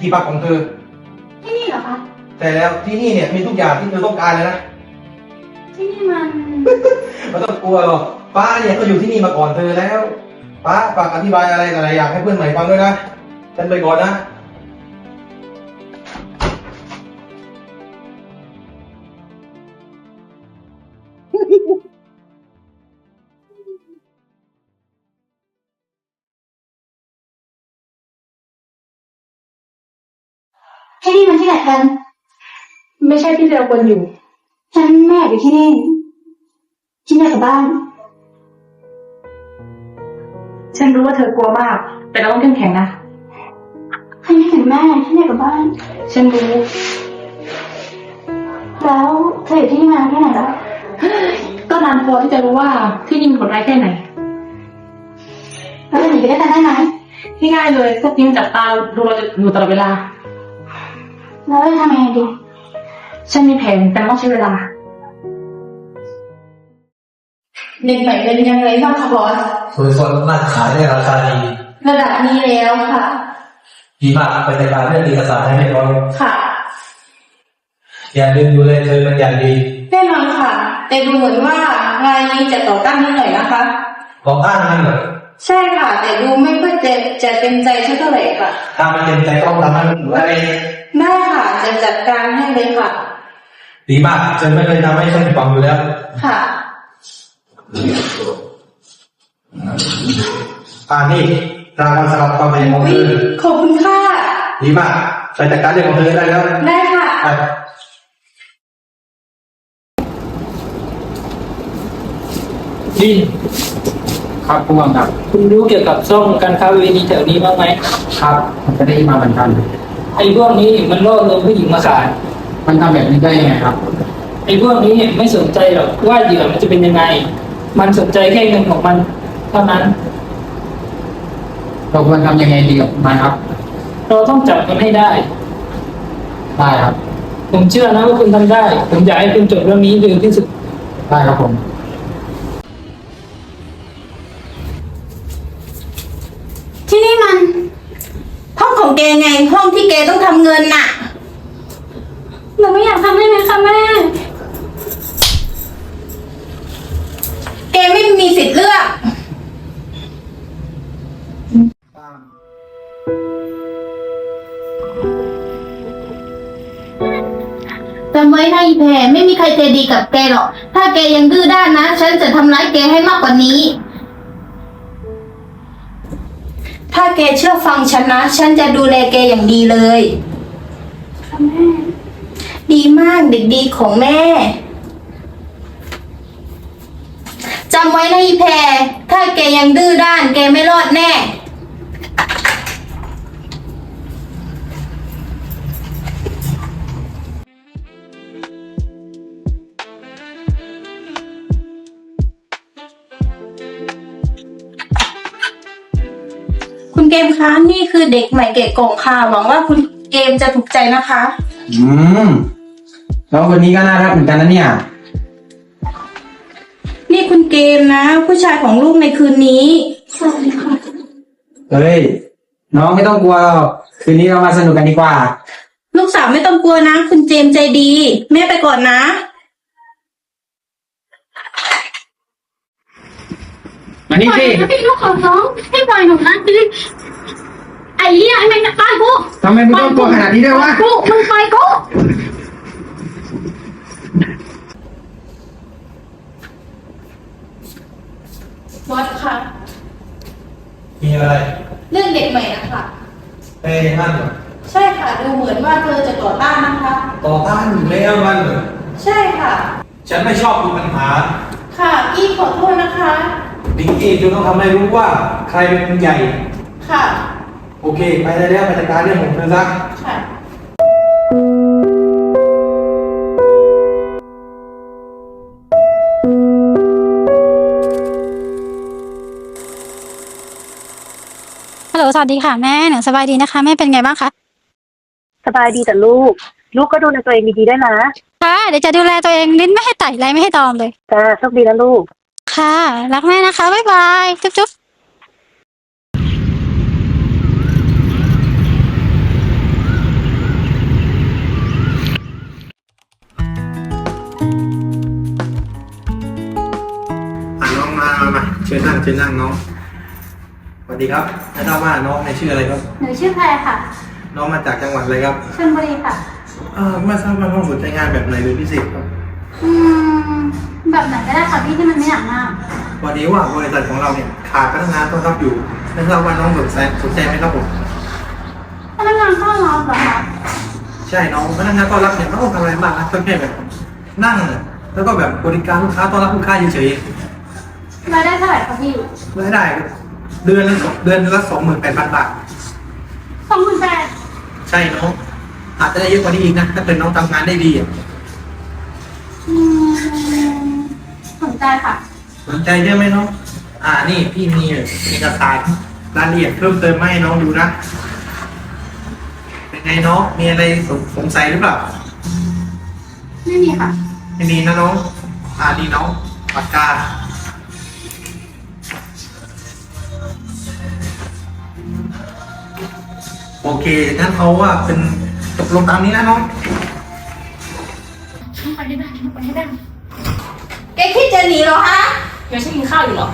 ที่นี่แหละที่พักของเธอ ที่นี่เหรอคะ แต่แล้วที่นี่เนี่ยมีทุกอย่างที่เธอต้องการเลยนะ ที่นี่มัน ไม่ต้องกลัวหรอกป้าเนี่ยก็อยู่ที่นี่มาก่อนเธอแล้ว ป้าฝากอธิบายอะไรหลายๆอย่างให้เพื่อนใหม่ฟังด้วยนะ ฉันไปก่อนนะ มันที่ไหนกัน ไม่ใช่ที่เราควรอยู่ ฉันไม่อยากอยู่ที่นี่ฉันอยากกลับบ้าน ฉันรู้ว่าเธอกลัวมาก แต่เราต้องเข้มแข็งนะ ฉันคิดถึงแม่ฉันอยากกลับบ้าน ฉันรู้ แล้วเธออยู่ที่นี่มานานแค่ไหนแล้วก็นานพอที่จะรู้ว่าที่นี่มีผลร้ายแค่ไหน แล้วจะหนีไปด้วยกันได้ไหมง่ายๆเลยพวกนี้มันจับตาดูเราอยู่ตลอดเวลา แล้วจะทำยังไงดี ฉันมีแผนแต่ต้องใช้เวลา เด็กใหม่เป็นยังไงบ้างคะบอสสวยสดน่าขายได้ราคาดี ระดับนี้แล้วค่ะ ดีมากไปจัดการเรื่องเอกสารให้เรียบร้อยค่ะ อย่าลืมดูแลเธอเป็นอย่างดีแน่นอนค่ะ แต่ดูเหมือนว่ารายนี้จะต่อต้านนิดหน่อยนะคะของท่านนั้นเหรอ ใช่ค่ะ แต่ดูไม่ค่อยจะจะเต็มใจสักเท่าไหร่ค่ะ ถ้ามันเต็มใจต้องทำให้มันถูกอะไรได้ค่ะจะจัดการให้เลยค่ะ ดีมากฉันไม่เคยทำให้ฉันผิดหวังอยู่แล้ว ค่ะอ่านี่รางวัลสำหรับความพยายามของอุ๊เธยอขอบคุณค่ะ ดีมากไปจัดการเรื่องของเธอได้แล้ว ได้ค่ะ ไปดิน ครับผู้กำกับคุณรู้เกี่ยวกับช่องการค้าประเวณีแถวนี้บ้างไหมครับผมจะได้ยินมาเหมือนกัน ไอ้พวกนี้มันล่อลวงผู้หญิงมาขายมันทำแบบนี้ได้ยังไงครับ ไอ้พวกนี้ไม่สนใจหรอกว่าเหยื่อมันจะเป็นยังไง มันสนใจแค่เงินของมันเท่านั้น เราควรทำยังไงดีกับมันครับ เราต้องจับมันให้ได้ ได้ครับ ผมเชื่อนะว่าคุณทำได้ ผมอยากให้คุณจบเรื่องนี้เร็วที่สุดได้ครับผม แกไง ห้องที่แกต้องทำเงินน่ะ หนูไม่อยากทำได้ไหมคะแม่ แกไม่มีสิทธิ์เลือก จำไว้นะอีแพรไม่มีใครใจดีกับแกหรอก ถ้าแกยังดื้อด้านนะ ฉันจะทำร้ายแกให้มากกว่านี้ ถ้าแกเชื่อฟังฉันนะ ฉันจะดูแลแกอย่างดีเลยแม่ ดีมากเด็กดีของแม่จำไว้นะอีแพรถ้าแกยังดื้อด้าน แกไม่รอดแน่ มคะนี่คือเด็กใหม่เกะกล่องค่ะหวังว่าคุณเกมจะถูกใจนะคะ อืมน้องคนนี้ก็น่ารักเหมือนกันนะเนี่ย นี่คุณเกมนะ ผู้ชายของลูกในคืนนี้สวัสดีค่ะเฮ้ย น้องไม่ต้องกลัวหรอกคืนนี้เรามาสนุกกันดีกว่า ลูกสาวไม่ต้องกลัวนะ คุณเจมส์ใจดี แม่ไปก่อนนะ มานี่สิถ้าพี่ลูกของน้องให้ปล่อยหนูนะพี่ ไอ้เหี้ยไอ้แมงตายกูทำไมมึงต้องกลัวขนาดนี้ด้วยวะ กูมึงไปกูบอสค่ะมีอะไรเรื่องเด็กใหม่นะคะเอ้นั่นเหรอใช่ค่ะดูเหมือนว่าเธอจะต่อต้านนะคะ ต่อต้านอยู่แล้วมันเหรอใช่ค่ะ ฉันไม่ชอบมีปัญหาค่ะกี้ขอโทษนะคะ ดิงเองจนต้องทำให้รู้ว่า ใครเป็นคนใหญ่ค่ะ โอเค ไปได้แล้วไปจัดการเรื่องของเธอซะค่ะฮัลโหลสวัสดีค่ะแม่หนูสบายดีนะคะ แม่เป็นไงบ้างคะ สบายดีแต่ลูก ลูกก็ดูแลตัวเองดีๆได้วยนะค่ะ เดี๋ยวจะดูแลตัวเองลิ้นไม่ให้ไต่ไรไม่ให้ตอมเลยจ้าโชคดีนะลูก ค่ะ รักแม่นะคะ บ๊ายบาย จุ๊บจุ๊ ญนั่งเชิญนั่งน้องสวัสดีครับไม่ทราบว่าน้องในชื่ออะไรครับ หนูชื่อแพรค่ะน้องมาจากจังหวัดอะไรครับชลบุรีค่ะ เอ่อไม่ทราบว่าน้องสนใจงานแบบไหนเป็นพิเศษครับอืม แบบไหนก็ได้ค่ะพี่ที่มันไม่หนักมากวันนี้ว่าบริษัทของเราเนี่ยขาดพนักงานต้อนรับอยู่ไม่ทราบว่าน้องสนใจสนใจไหมครับผมพนักงานต้อนรับเหรอคะใช่น้องพนักงานต้อนรับเนี่ยไม่ต้องทำอะไรมากนะก็แค่แบบนั่งแล้วก็แบบบริการลูกค้าต้อนรับลูกค้าเฉย รายได้เท่าไหร่คะพี่ๆรายได้เดือนละสองเดือนละสองหมื่นแปดพันบาท สองหมื่นแปดใช่น้องอาจจะได้เยอะกว่านี้อีกนะ ถ้าเกิดน้องทำงานได้ดีอะอืมสนใจค่ะ สนใจใช่ไหมน้อง อ่านี่พี่มีเอกสารรายละเอียดเพิ่มเติมมาให้น้องดูนะ เป็นไงน้องมีอะไรสงสงสัยหรือเปล่า ไม่มีค่ะ ไม่มีนะน้อง อ่าดีน้องปากกา โอเคงั้นเอาว่าเป็นตกลงตามนี้นะน้องแกคิดจะหนีเหรอฮะแกฉันกินข้าวอยู่เหรอ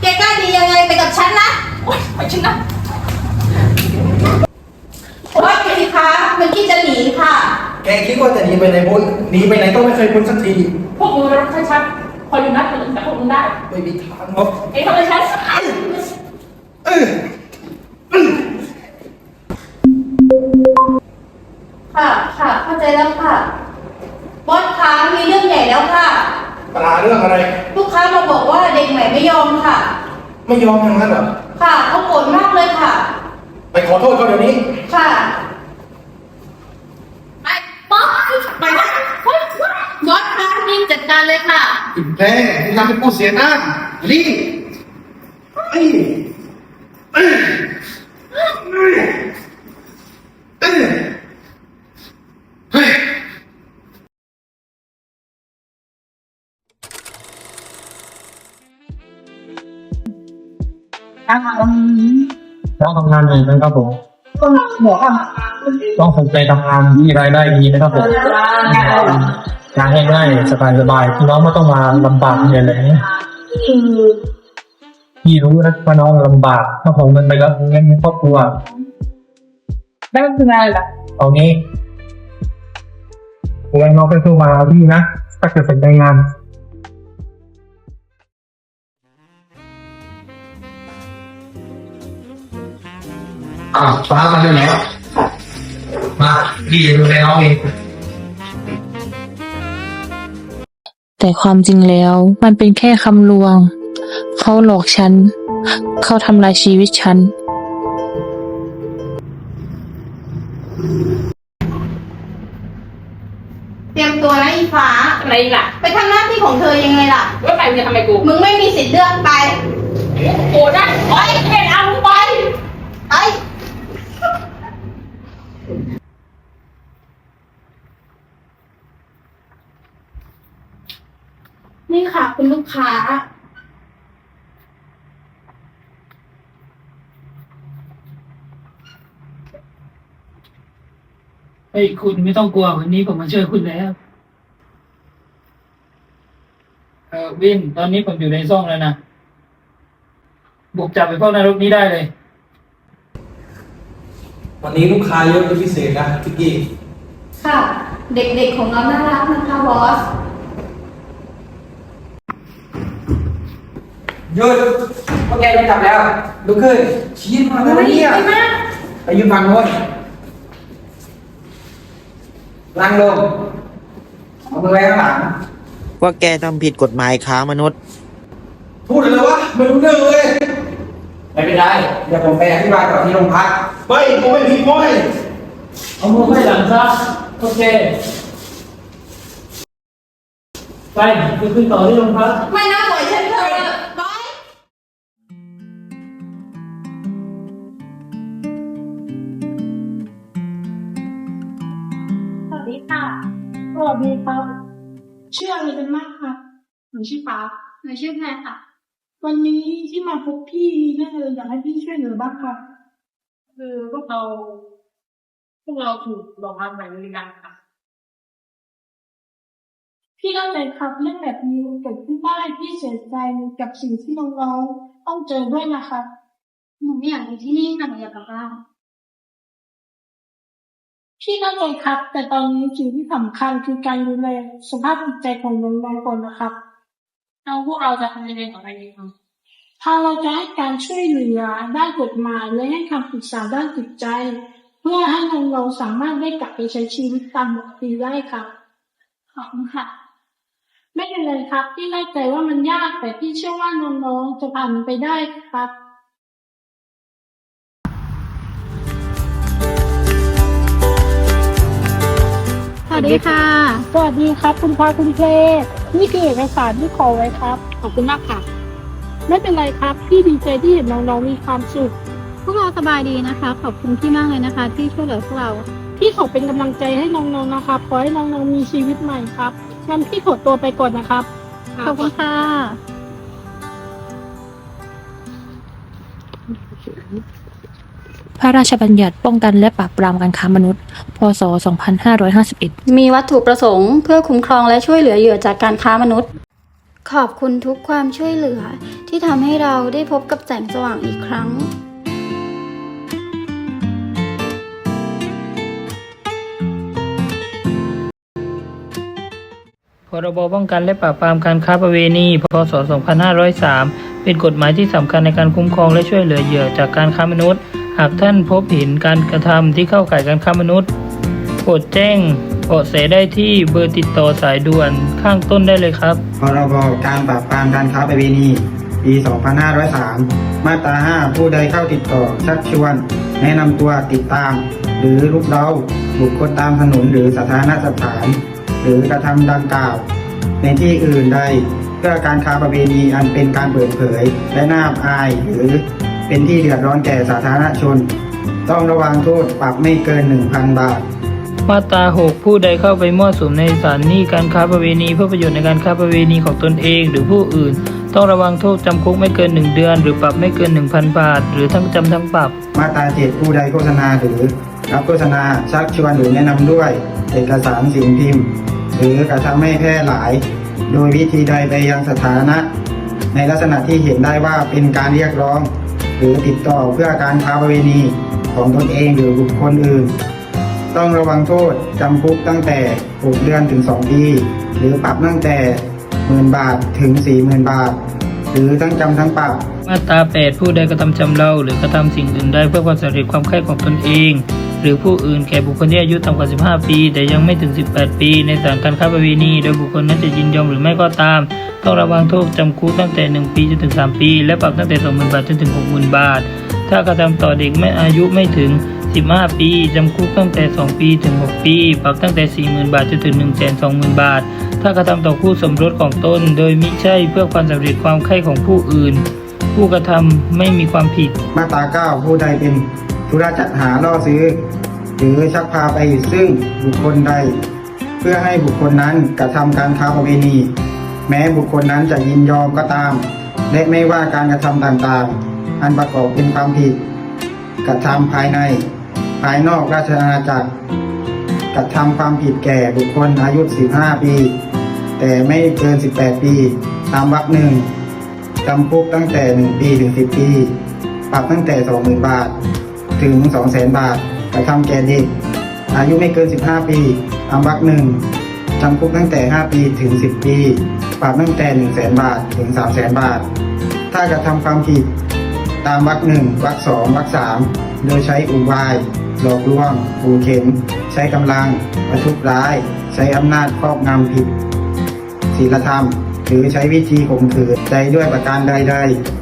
แกกล้าดียังไงไปกับฉันนะโอ๊ยไปฉันนะว่าไงสิคะมันคิดจะหนีค่ะ แกคิดว่าจะหนีไปไหนพ้นหนีไปไหนก็ไม่เคยพ้นสักทีพวกมึงรับใช้ฉันคอยดูนัดคนอื่นแต่พวกมึงได้ไม่มีทางหรอกเอ้ยทำไมฉันเออ ค่ะ ค่ะ เข้าใจแล้วค่ะ บอสคะมีเรื่องใหญ่แล้วค่ะ ปัญหาเรื่องอะไร ลูกค้ามาบอกว่าเด็กใหม่ไม่ยอมค่ะ ไม่ยอมทางนั้นเหรอ ค่ะเขาโกรธมากเลยค่ะ ไปขอโทษเขาเดี๋ยวนี้ ค่ะ ไปบอสไปนะบอสคะนิ่งจัดการเลยค่ะอิ่มแพ้ที่ทำให้ผู้เสียหน้านี่ไอ้เอ้ยเอ้ยเอ้ยเอ้ย น้องทำงานเหนื่อยไหมครับผมต้องสนใจทำงานมีรายได้ดีนะครับผมงานง่ายๆสบายๆที่น้องไม่ต้องมาลำบากเหนื่อยเลยนะพี่รู้นะว่าน้องลำบากถ้าผมเงินไปแล้วเงินครอบครัวได้เป็นไงล่ะเอางี้วันน้องไปสู้มาเอาพี่นะถ้าเกิดสนใจงาน อ่าฟ้ามาเรื่องไหนมาพี่จะดูแลน้องเองแต่ความจริงแล้วมันเป็นแค่คำลวง เขาหลอกฉัน เขาทำลายชีวิตฉัน เตรียมตัวนะอีฟ้า อะไรล่ะไปทำหน้าที่ของเธอยังไงล่ะ ว่าไปมึงจะทำไมกูมึงไม่มีสิทธิ์เลือกไป โอ้ได้ไปเห็นเอาไปไป นี่ค่ะ คุณลูกค้าเฮ้ยคุณไม่ต้องกลัววันนี้ผมมาช่วยคุณแล้ว เออวินตอนนี้ผมอยู่ในซ่องแล้วนะ บุกจับไปพวกนรกนี้ได้เลย วันนี้ลูกค้าเยอะเป็นพิเศษนะพี่กี้ ค่ะ เด็กๆของเราน่ารักนะคะบอส หยุดพวกแกโดนจับแล้วลุกขึ้นชี้มาแล้วเนี่ยไปยืนฟังโน้นนั่งลงเอามือไว้ข้างหลังว่าแกทำผิดกฎหมายค้ามนุษย์ พูดเลยวะไม่รู้เรื่องเลยไม่เป็นไรเดี๋ยวผมไปอธิบายต่อที่โรงพักไม่กูไม่ผิดม้อยเอามือไว้หลังซะโอเคไปไปขึ้นต่อที่โรงพักไม่น่า วัสดีครับ ชื่ออะไรกันมากคะหนูชื่อฟ้าหนูชื่อแพรค่ะ วันนี้ที่มาพบพี่ก็เลยอยากให้พี่ช่วยเหลือบ้างค่ะ คือพวกเราพวกเราถูกหลอกทำใหม่บริการค่ะ พี่เข้าใจครับเรื่องแบบนี้เกิดขึ้นได้พี่เสียใจกับสิ่งที่น้องๆต้องเจอด้วยนะครับหนูไม่อยากอยู่ที่นี่ค่ะหนูอยากกลับบ้าน พี่เข้าใจครับ แต่ตอนนี้สิ่งที่สำคัญคือการดูแลสภาพจิตใจของน้องๆก่อนนะครับเราพวกเราจะทำยังไงต่อไปดีคะทางเราจะให้การช่วยเหลือด้านกฎหมายและให้คำปรึกษาด้านจิตใจ เพื่อให้น้องๆสามารถได้กลับไปใช้ชีวิตตามปกติได้ครับขอบคุณค่ะ ไม่เป็นไรครับพี่เข้าใจว่ามันยากแต่พี่เชื่อว่าน้องๆจะผ่านมันไปได้ครับ วัสดีค่ะ สวัสดีครับ คุณพาคุณเพลนี่คือเอกสารที่ขอไว้ครับ ขอบคุณมากค่ะ ไม่เป็นไรครับ พี่ดีใจที่เห็นน้องๆมีความสุข พวกเราสบายดีนะคะ ขอบคุณพี่มากเลยนะคะ ที่ช่วยเหลือพวกเรา พี่ขอเป็นกำลังใจให้น้องๆนะครับ ขอให้น้องๆมีชีวิตใหม่ครับงั้นพี่ขอตัวไปก่อนนะครับ ขอบคุณค่ะ พระราชบัญญัติป้องกันและปราบปรามการค้ามนุษย์ พศ 2551 มีวัตถุประสงค์เพื่อคุ้มครองและช่วยเหลือเหยื่อจากการค้ามนุษย์ ขอบคุณทุกความช่วยเหลือที่ทำให้เราได้พบกับแสงสว่างอีกครั้งพรบป้องกันและปราบปรามการค้าประเวณี พศ 2503 เป็นกฎหมายที่สำคัญในการคุ้มครองและช่วยเหลือเหยื่อจากการค้ามนุษย์ หากท่านพบเห็นการกระทำที่เข้าข่ายการค้ามนุษย์โปรดแจ้งเบาะแสได้ที่เบอร์ติดต่อสายด่วนข้างต้นได้เลยครับ พรบการปราบปรามการค้าประเวณี ปี 2503 มาตรา 5 ผู้ใดเข้าติดต่อ ชักชวน แนะนำตัวติดตาม หรือลุกเล้าบุคคลตามถนนหรือสาธารณสถาน หรือกระทำดังกล่าว ในที่อื่นใด เพื่อการค้าประเวณีอันเป็นการเปิดเผย และน่าอับอาย หรือเป็นที่เดือดร้อนแก่สาธารณชน ต้องระวังโทษปรับไม่เกิน 1,000 บาท มาตรา6ผู้ใดเข้าไปมั่วสุมในสถานหนี้การค้าประเวณีเพื่อประโยชน์ในการค้าประเวณีของตนเองหรือผู้อื่น ต้องระวังโทษจำคุกไม่เกิน 1 เดือน หรือปรับไม่เกิน 1,000 บาท หรือทั้งจำทั้งปรับ มาตราเจ็ดผู้ใดโฆษณาหรือรับโฆษณาชักชวนหรือแนะนำด้วย เอกสารสิ่งพิมพ์ หรือกระทำให้แพร่หลาย โดยวิธีใดไปยังสถานะ ในลักษณะที่เห็นได้ว่าเป็นการเรียกร้อง หรือติดต่อเพื่อการค้าประเวณีของตนเองหรือบุคคลอื่น ต้องระวังโทษจำคุกตั้งแต่ 6 เดือนถึง 2 ปี หรือปรับตั้งแต่หมื่นบาทถึง 40,000 บาท หรือทั้งจำทั้งปรับ มาตรา8ผู้ใดกระทำชำเราหรือกระทำสิ่งอื่นใดเพื่อความสำเร็จความใคร่ของตนเอง หรือผู้อื่นแก่บุคคลที่อายุต่ำกว่า 15 ปี แต่ยังไม่ถึง 18 ปี ในสานการค้าประเวณี โดยบุคคลนั้นจะยินยอมหรือไม่ก็ตาม ต้องระวังโทษจำคุกตั้งแต่ 1 ปีจนถึง 3 ปี และปรับตั้งแต่ 20,000 บาทจนถึง 60,000 บาท ถ้ากระทำต่อเด็กไม่อายุไม่ถึง 15 ปี จำคุกตั้งแต่ 2 ปีถึง 6 ปี ปรับตั้งแต่ 40,000 บาทจนถึง 120,000 บาท ถ้ากระทำต่อคู่สมรสของตน โดยมิใช่เพื่อความสำเร็จความใคร่ของผู้อื่น ผู้กระทำไม่มีความผิด มาตรา 9 ผู้ใดเป็น ธุระจัดหาล่อซื้อ หรือชักพาไปซึ่งบุคคลใด เพื่อให้บุคคลนั้นกระทำการค้าประเวณี แม้บุคคลนั้นจะยินยอมก็ตาม และไม่ว่าการกระทำต่างๆ อันประกอบเป็นความผิด กระทำภายใน ภายนอกราชอาณาจักร กระทำความผิดแก่บุคคลอายุ 15 ปี แต่ไม่เกิน 18 ปีตามวรรคหนึ่งจำคุกตั้งแต่ 1 ปีถึง 10 ปี ปรับตั้งแต่ 20,000 บาท ถึง 200,000บาทกระทำแก่เด็ก อายุไม่เกิน 15 ปีตามวรรคหนึ่งจำคุกตั้งแต่ 5 ปีถึง 10 ปี ปรับตั้งแต่ 100,000บาทถึง 300,000 บาท ถ้ากระทำความผิด ตามวรรคหนึ่งวรรคสองวรรคสามโดยใช้อุบาย หลอกลวงขู่เข็นใช้กำลัง ประทุษร้าย ใช้อำนาจครอบงำผิดศีลธรรม หรือใช้วิธีข่มขืนใจด้วยประการใดๆ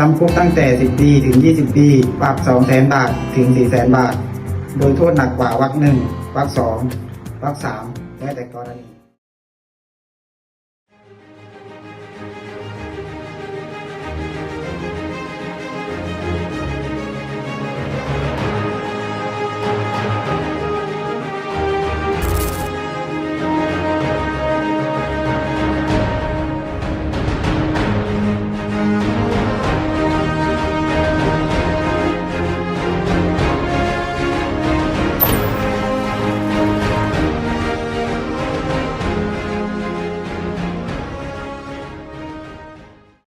จำคุกตั้งแต่ 10 ปี ถึง 20 ปี ปรับ 200,000 บาท ถึง 400,000 บาท โดยโทษหนักกว่าวรรคหนึ่งวรรคสองวรรคสามและแต่กรณี